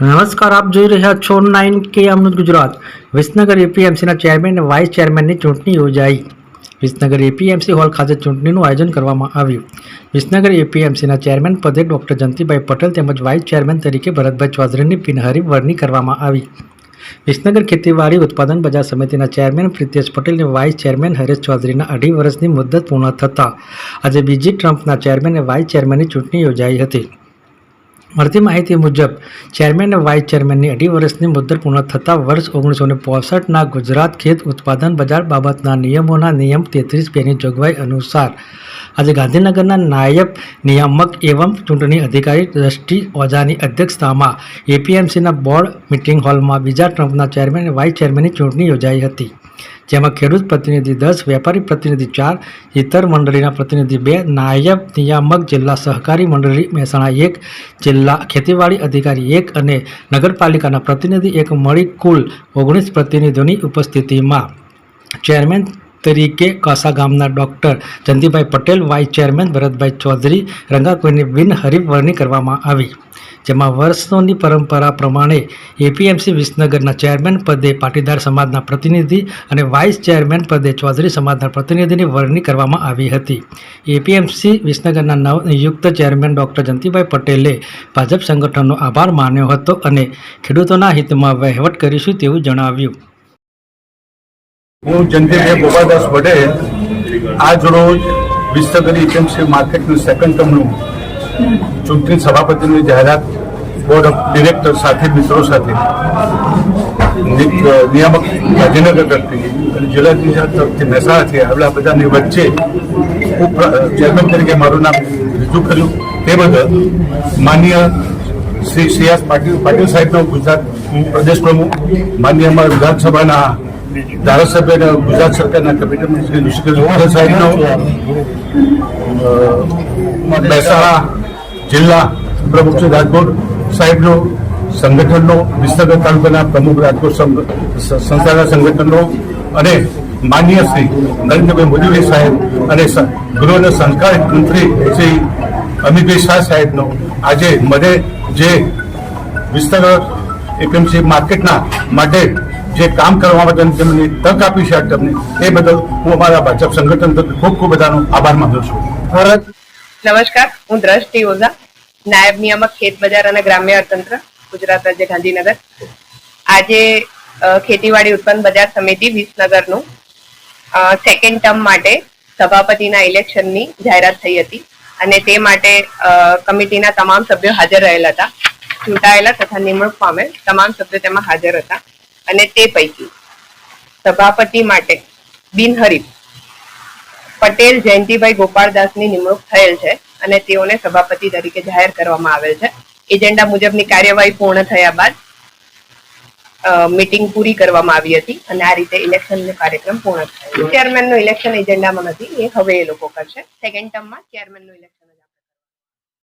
નમસ્કાર, આપ જોઈ રહ્યા છો નાઇન કે અમૃત ગુજરાત. વિસનગર એપીએમસીના ચેરમેન અને વાઇસ ચેરમેનની ચૂંટણી યોજાઈ. વિસનગર એપીએમસી હોલ ખાતે ચૂંટણીનું આયોજન કરવામાં આવ્યું. વિસનગર એપીએમસીના ચેરમેન પદે ડૉક્ટર જંતીભાઈ પટેલ તેમજ વાઇસ ચેરમેન તરીકે ભરતભાઈ ચૌધરીની બિનહરીફ વરણી કરવામાં આવી. વિસનગર ખેતીવાડી ઉત્પાદન બજાર સમિતિના ચેરમેન પ્રિતેશ પટેલ અને વાઇસ ચેરમેન હરેશ ચૌધરીના અઢી વર્ષની મુદ્દત પૂર્ણ થતાં આજે બીજી ટ્રમ્પના ચેરમેન અને વાઇસ ચેરમેનની ચૂંટણી યોજાઈ હતી. મળતી માહિતી મુજબ, ચેરમેન અને વાઇસ ચેરમેનની અઢી વર્ષની મુદ્દત પૂર્ણ થતાં વર્ષ ઓગણીસો ને પોસઠના ગુજરાત ખેત ઉત્પાદન બજાર બાબતના નિયમોના નિયમ તેત્રીસ બેની જોગવાઈ અનુસાર, આજે ગાંધીનગરના નાયબ નિયામક એવં ચૂંટણી અધિકારી દ્રષ્ટિ ઓઝાની અધ્યક્ષતામાં એપીએમસીના બોર્ડ મિટિંગ હોલમાં બીજા ટ્રમ્પના ચેરમેન અને વાઇસ ચેરમેનની ચૂંટણી યોજાઈ હતી. જેમાં ખેડૂત પ્રતિનિધિ દસ, વેપારી પ્રતિનિધિ ચાર ઇતર મંડળીના પ્રતિનિધિ બે, નાયબ નિયામક જિલ્લા સહકારી મંડળી મહેસાણા એક, જિલ્લા ખેતીવાડી અધિકારી એક અને નગરપાલિકાના પ્રતિનિધિ એક મળી કુલ ઓગણીસ પ્રતિનિધિઓની ઉપસ્થિતિમાં. ચેરમેન તરીકે કાસા ગામના doctor Jantibhai Patel, vice chairman Bharatbhai Chaudhari રંગાકોઈની બિનહરીફ વરણી કરવામાં આવી. જેમાં વર્ષોની પરંપરા પ્રમાણે એપીએમસી વિસનગરના ચેરમેન પદે પાટીદાર સમાજના પ્રતિનિધિ અને વાઇસ ચેરમેન પદે ચૌધરી સમાજના પ્રતિનિધિની વરણી કરવામાં આવી હતી. એપીએમસી વિસનગરના નવનિયુક્ત ચેરમેન ડૉક્ટર જંતીભાઈ પટેલે ભાજપ સંગઠનનો આભાર માન્યો હતો અને ખેડૂતોના હિતમાં વહીવટ કરીશું તેવું જણાવ્યું. હું જંતીભાઈ ગોપાલદાસ પટેલ આજ રોજ વિસનગર એપીએમસી માર્કેટનું સેકન્ડ ટર્મનું ચૂંટણી સભાપતિની જાહેરાત બોર્ડ ઓફ ડિરેક્ટર સાથે, મિત્રો સાથે. નિયામક ગાંધીનગર તરફથી અને જિલ્લા પંચાયત તરફથી મહેસાણાથી આવેલા બધાની વચ્ચે હું ચેરમેન તરીકે મારું નામ રજૂ કર્યું. તે બદલ માન્ય શ્રી સિયાસ પાટીલ પાટીલ સાહેબનો ગુજરાત પ્રદેશ પ્રમુખ માન્ય અમારા વિધાનસભાના ધારાસભ્ય અને ગુજરાત સરકારના કેબિનેટ મંત્રી ઋષિકેશ સાહેબનો મહેસાણા જિલ્લા પ્રમુખ શ્રી રાજકોટ સાહેબનો, સંગઠનનો વિસનગર તાલુકાના પ્રમુખ રાજકોટ સંસ્થાના સંગઠનનો અને માન્ય શ્રી નરેન્દ્રભાઈ મોદીભાઈ સાહેબ અને ગૃહ અને સંસ્કાર મંત્રી શ્રી અમિતભાઈ શાહ સાહેબનો આજે મને જે વિસનગર એપીએમસી માર્કેટના માટે જે કામ કરવા માટે તેમની તક આપી છે તમને એ બદલ હું અમારા ભાજપ સંગઠન તરફ ખૂબ ખૂબ બધાનો આભાર માનું છું. ભારત. નમસ્કાર હું દ્રષ્ટિ ઓઝા નાયબ નિયામક ખેત બજાર અને ગ્રામ્ય અર્થતંત્ર ગુજરાત રાજ્ય ગાંધીનગર. આજે ખેતીવાડી ઉત્પન્ન બજાર સમિતિ વિસનગરનું સેકન્ડ ટર્મ માટે સભાપતિના ઇલેક્શનની જાહેરાત થઈ હતી અને તે માટે અ, કમિટીના તમામ સભ્યો હાજર રહેલા હતા. ચૂંટાયેલા તથા નિમણૂક પામેલ તમામ સભ્યો તેમાં હાજર હતા. અને તે પૈકી સભાપતિ માટે બિનહરીફ પટેલ જયંતિભાઈ ગોપાળદાસની નિમણૂક થયેલ છે અને તેઓને સભાપતિ તરીકે જાહેર કરવામાં આવેલ છે. એજન્ડા મુજબની કાર્યવાહી પૂર્ણ થયા બાદ મીટિંગ પૂરી કરવામાં આવી હતી અને આ રીતે ઇલેક્શનનો કાર્યક્રમ પૂર્ણ થયો. ચેરમેનનું ઇલેક્શન એજન્ડામાં નથી એ હવે એ લોકો કરશે. સેકન્ડ ટર્મમાં ચેરમેનનું ઇલેક્શન.